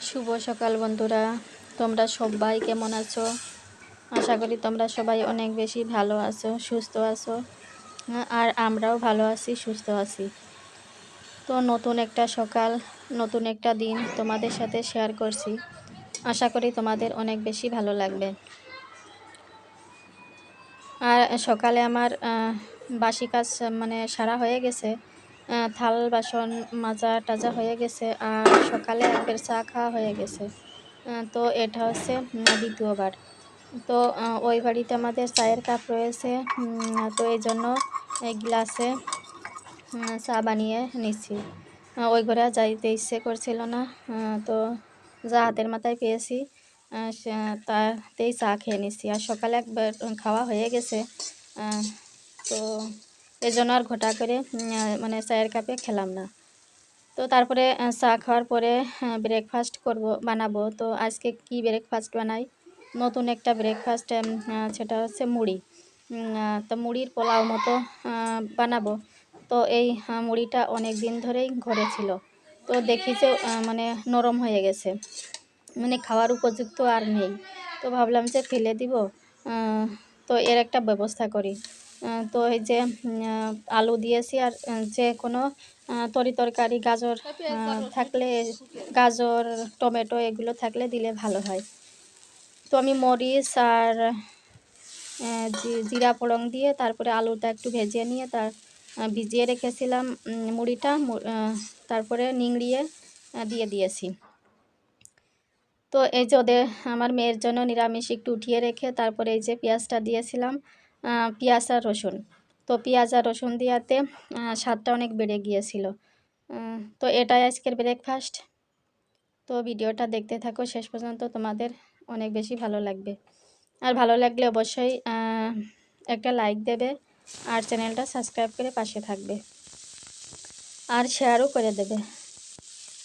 শুভ সকাল বন্ধুরা। তোমরা সবাই কেমন আছো? আশা করি তোমরা সবাই অনেক বেশি ভালো আছো, সুস্থ আছো, আর আমরাও ভালো আছি, সুস্থ আছি। তো নতুন একটা সকাল, নতুন একটা দিন তোমাদের সাথে শেয়ার করছি। আশা করি তোমাদের অনেক বেশি ভালো লাগবে। আর সকালে আমার বাসি কাজ মানে সারা হয়ে গেছে। থাল, বাসন মাজা টাজা হয়ে গেছে আর সকালে একবার চা খাওয়া হয়ে গেছে। তো এটা হচ্ছে দ্বিতীয়বার। তো ওই বাড়িতে আমাদের চায়ের কাপ রয়েছে তো এই জন্য গ্লাসে চা বানিয়ে নিচ্ছি। ওই ঘরে যাইতে ইচ্ছে করছিল না। তো যা হাতের মাথায় পেয়েছি। তাতেই চা খেয়ে নিচ্ছি আর সকালে একবার খাওয়া হয়ে গেছে। তো এই জন্য আর ঘটা করে মানে চায়ের কাপে খেলাম না। তো তারপরে চা খাওয়ার পরে ব্রেকফাস্ট করব, বানাবো। তো আজকে কি ব্রেকফাস্ট বানাই? নতুন একটা ব্রেকফাস্ট সেটা হচ্ছে মুড়ি। তো মুড়ির পোলাও মতো বানাবো। তো এই মুড়িটা অনেক দিন ধরেই ঘরে ছিল। তো দেখি যে মানে নরম হয়ে গেছে। মানে খাওয়ার উপযুক্ত আর নেই। তো ভাবলাম যে ফেলে দিব। তো এর একটা ব্যবস্থা করি। তো এই যে আলু দিয়েছি আর যে কোনো তরি তরকারি, গাজর থাকলে গাজর, টমেটো এগুলো থাকলে দিলে ভালো হয়। তো আমি মরিচ আর জিরা ফোড়ন দিয়ে তারপরে আলুটা একটু ভেজে নিয়ে তার ভিজিয়ে রেখেছিলাম মুড়িটা তারপরে নিংড়িয়ে দিয়ে দিয়েছি। তো এই যে ওদের, আমার মেয়ের জন্য নিরামিষ একটু উঠিয়ে রেখে তারপরে এই যে পেঁয়াজটা দিয়েছিলাম পেঁয়াজ আর রসুন। তো পেঁয়াজ আর রসুন দেওয়াতে স্বাদটা অনেক বেড়ে গিয়েছিল। তো এটাই আজকের ব্রেকফাস্ট। তো ভিডিওটা দেখতে থাকো, শেষ পর্যন্ত তোমাদের অনেক বেশি ভালো লাগবে। আর ভালো লাগলে অবশ্যই একটা লাইক দেবে আর চ্যানেলটা সাবস্ক্রাইব করে পাশে থাকবে। আর শেয়ারও করে দেবে।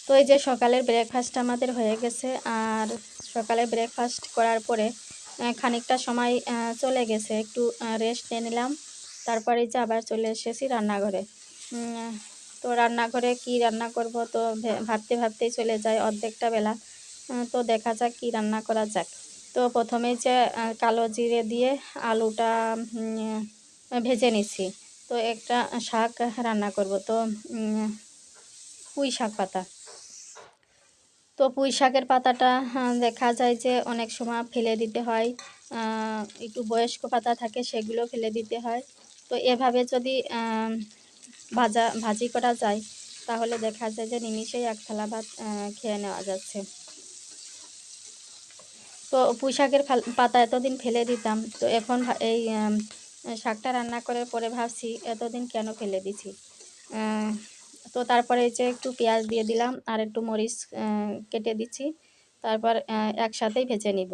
তো এই যে সকালের ব্রেকফাস্ট আমাদের হয়ে গেছে আর সকালে ব্রেকফাস্ট করার পরে খানিকটা সময় চলে গেছে। একটু রেস্ট নিয়ে নিলাম। তারপরে যে আবার চলে এসেছি রান্নাঘরে। তো রান্নাঘরে কি রান্না করব তো ভাবতে ভাবতেই চলে যায় অর্ধেকটা বেলা। তো দেখা যাক কি রান্না করা যাক। তো প্রথমে যে কালো জিরে দিয়ে আলুটা ভেজে নিচ্ছি তো একটা শাক রান্না করব। তো পুঁই শাক পাতা। তো পুঁই শাকের পাতাটা দেখা যায় যে অনেক সময় ফেলে দিতে হয়। একটু বয়স্ক পাতা থাকে সেগুলো ফেলে দিতে হয়। তো এভাবে যদি ভাজা, ভাজি করা যায়, তাহলে দেখা যায় যে নিমিষেই এক থালা ভাত খেয়ে নেওয়া যাচ্ছে। তো পুঁই শাকের পাতা এতদিন ফেলে দিতাম, তো এখন এই শাকটা রান্না করার পরে ভাবছি, এতদিন কেন ফেলে দিছি? তো তারপরে এই যে একটু পেঁয়াজ দিয়ে দিলাম আর একটু মরিচ কেটে দিচ্ছি। তারপর একসাথেই ভেজে নিব।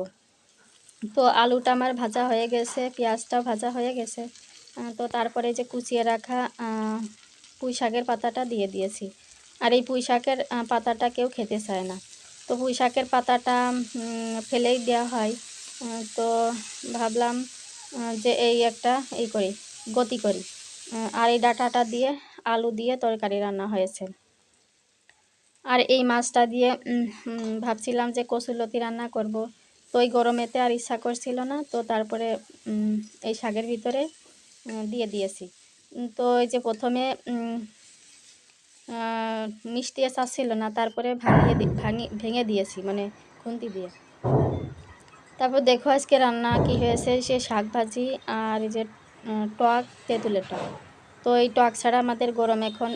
তো আলুটা আমার ভাজা হয়ে গেছে, পেঁয়াজটাও ভাজা হয়ে গেছে। তো তারপরে যে কুচিয়ে রাখা পুঁই শাকের পাতাটা দিয়ে দিয়েছি। আর এই পুঁই শাকের পাতাটা কেউ খেতে চায় না। তো পুঁই শাকের পাতাটা ফেলেই দেওয়া হয়। তো ভাবলাম যে এই একটা এই করি, গতি করি। আর এই ডাটাটা দিয়ে আলু দিয়ে তরকারি রান্না হয়েছে। আর এই মাছটা দিয়ে ভাবছিলাম যে কচুলতি রান্না করব। তো এই গরমেতে আর ইচ্ছা করছিল না, তো তারপরে এই শাকের ভিতরে দিয়ে দিয়েছি। তো এই যে প্রথমে মিষ্টি চাচ্ছিল না, তারপরে ভাঙিয়ে ভাঙি, ভেঙে দিয়েছি মানে খুন্তি দিয়ে। তারপর দেখো আজকে রান্না কি হয়েছে, সে শাক ভাজি আর এই যে টক তেঁতুলের টক। তো এই টক ছাড়া আমাদের গরম এখন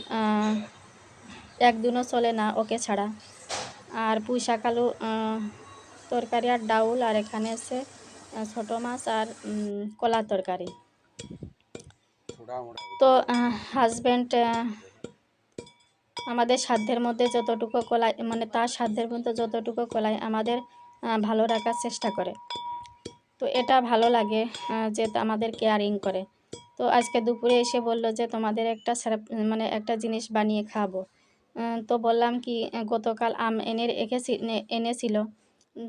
একদিনও চলে না ওকে ছাড়া। আর পুঁই শাক, আলু তরকারি আর ডাউল, আর এখানে আছে ছোটো মাছ আর কলা তরকারি। তো হাজব্যান্ড আমাদের সাধ্যের মধ্যে যতটুকু কলাই মানে তার সাধ্যের মধ্যে যতটুকু কলাই আমাদের ভালো রাখার চেষ্টা করে। তো এটা ভালো লাগে যে আমাদের কেয়ারিং করে। তো আজকে দুপুরে এসে বলল যে, তোমাদের একটা মানে একটা জিনিস বানিয়ে খাব। তো বললাম কি, গতকাল আম এনে রেখেছি নে- এনেছিল।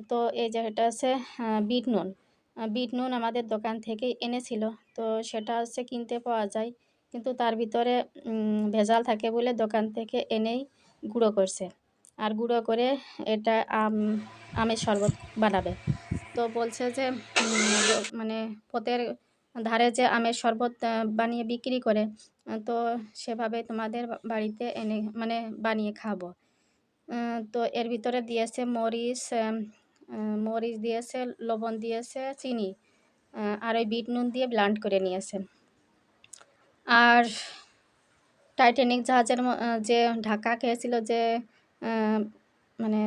তো এই যে এটা হচ্ছে বিট নুন। বিট নুন আমাদের দোকান থেকেই এনেছিল। তো সেটা হচ্ছে কিনতে পাওয়া যায়, কিন্তু তার ভিতরে ভেজাল থাকে বলে দোকান থেকে এনেই গুঁড়ো করছে। আর গুঁড়ো করে এটা আম, আমের শরবত বানাবে। তো বলছে যে মানে পথের ধারে যে আমের শরবত বানিয়ে বিক্রি করে তো সেভাবে তোমাদের বাড়িতে এনে মানে বানিয়ে খাব। তো এর ভিতরে দিয়েছে মরিচ মরিচ দিয়েছে, লবণ দিয়েছে, চিনি আর ওই বিট নুন দিয়ে ব্লান্ড করে নিয়েছে। আর টাইটানিক জাহাজের যে ঢাকা খেয়েছিল যে মানে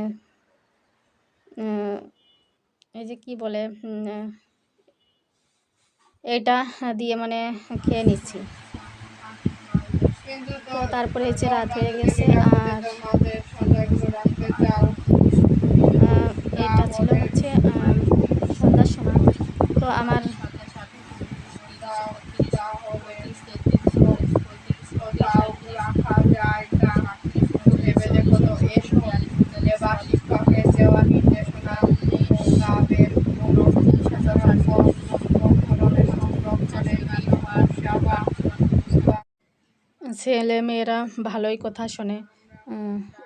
এই যে কি বলে এটা দিয়ে মানে খেয়ে নিচ্ছি। তো তারপরে হচ্ছে রাত হয়ে গেছে আর আহ, এটা ছিল হচ্ছে আহ, সন্ধ্যার সময় তো আমার শিক্ষকের দেওয়া নির্দেশনা কাবের সংরক্ষণের ছেলে মেয়েরা ভালোই কথা শোনে।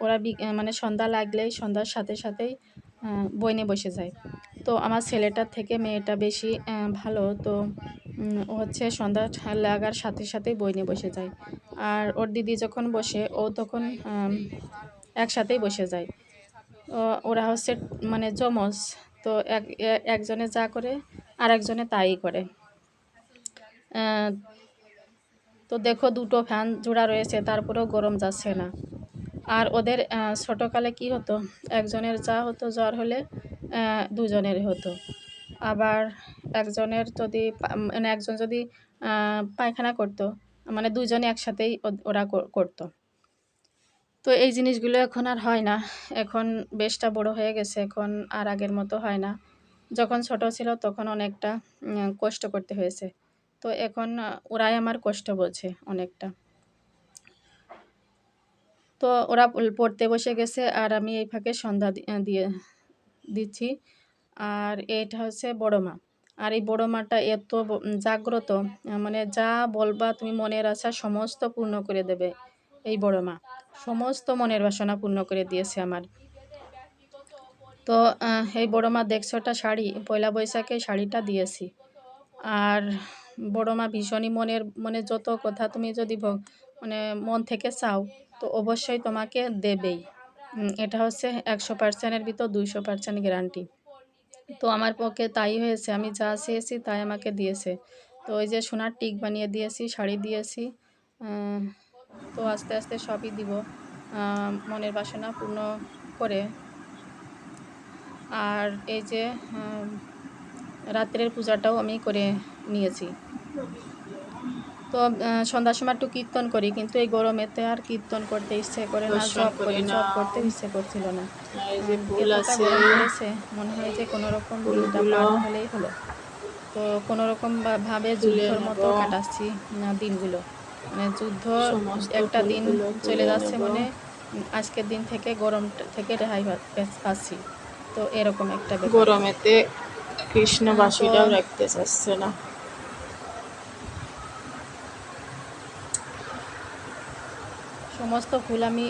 ওরা মানে সন্ধ্যা লাগলেই সন্ধ্যার সাথে সাথেই আহ, বই নিয়ে বসে যায়। তো আমার ছেলেটার থেকে মেয়েটা বেশি ভালো। তো ও হচ্ছে সন্ধ্যা লাগার সাথে সাথেই বই নিয়ে বসে যায়। আর ওর দিদি যখন বসে ও তখন একসাথেই বসে যায়। ওরা হচ্ছে মানে যমজ। তো এক একজনে যা করে আর একজনে তাই করে। তো দেখো দুটো ফ্যান জোড়া রয়েছে, তারপরেও গরম যাচ্ছে না। আর ওদের ছোটোকালে কি হতো? একজনের যা হতো জ্বর হলে দুজনের হতো। আবার একজনের যদি মানে একজন যদি পায়খানা করতো মানে দুজনে একসাথেই ওরা কর- করতো। তো এই জিনিসগুলো এখন আর হয় না। এখন বেশটা বড় হয়ে গেছে, এখন আর আগের মতো হয় না। যখন ছোট ছিল তখন অনেকটা কষ্ট করতে হয়েছে। তো এখন ওরাই আমার কষ্ট বোঝে অনেকটা। তো ওরা পড়তে বসে গেছে আর আমি এই ফাঁকে সন্ধ্যা দিয়ে দিচ্ছি। আর এটা হচ্ছে বড় মা আর এই বড় মাটা এত জাগ্রত মানে যা বলবা তুমি মনের আশা সমস্ত পূর্ণ করে দেবে এই বড় মা সমস্ত মনের বাসনা পূর্ণ করে দিয়েছে আমার। তো এই বড় মা দেখছোটা শাড়ি, পয়লা বৈশাখে শাড়িটা দিয়েছি। আর বড় মা ভীষণই মনের মনে যত কথা তুমি যদি মানে মন থেকে চাও, তো অবশ্যই তোমাকে দেবেই। এটা হচ্ছে একশো পার্সেন্টের ভিতর দুইশো পার্সেন্ট গ্যারান্টি তো আমার পক্ষে তাই হয়েছে, আমি যা চেয়েছি তাই আমাকে দিয়েছে। তো ওই যে সোনার টিক বানিয়ে দিয়েছি, শাড়ি দিয়েছি তো আস্তে আস্তে সবই দিব মনের বাসনা পূর্ণ করে। আর এই যে রাত্রের পূজাটাও আমি করে নিয়েছি। তো সন্ধ্যার সময় একটু কীর্তন করি কিন্তু এই গরমেতে আর কীর্তন করতে ইচ্ছে করে না জব করি জব করতে ইচ্ছে করছিল না। গরম মনে হয় যে কোনো রকম ফুলগুলো পার হলেই হলো। তো কোনো রকম ভাবে যুদ্ধর মতো কাটাচ্ছি না দিনগুলো। মানে যুদ্ধ একটা দিন চলে যাচ্ছে মানে আজকের দিন থেকে গরম থেকে রেহাই পাচ্ছি। তো এরকম একটা গরমেতে কৃষ্ণবাসীরাও রাখতে চাচ্ছে না। সমস্ত ফুল আমি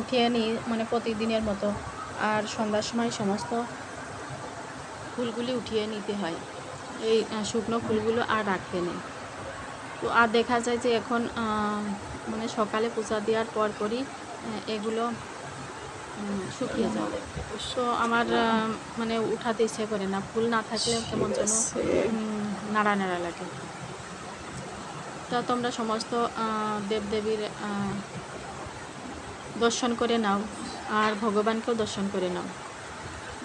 উঠিয়ে নিই মানে প্রতিদিনের মতো। আর সন্ধ্যার সময় সমস্ত ফুলগুলি উঠিয়ে নিতে হয়। এই শুকনো ফুলগুলো আর রাখতে নেই। তো আর দেখা যায় যে এখন মানে সকালে পূজা দেওয়ার পর পরই এগুলো শুকিয়ে যায়। তো আমার মানে উঠাতে ইচ্ছে করে না। ফুল না থাকলে কেমন যেন নাড়া নাড়া লাগে। তা তোমরা সমস্ত দেবদেবীর দর্শন করে নাও আর ভগবানকেও দর্শন করে নাও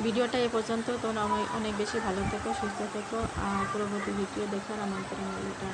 ভিডিওটা এ পর্যন্ত, তোমরা অনেক বেশি ভালো থেকো, সুস্থ থেকো, আর পরবর্তী ভিডিও দেখার আমন্ত্রণ। টাটা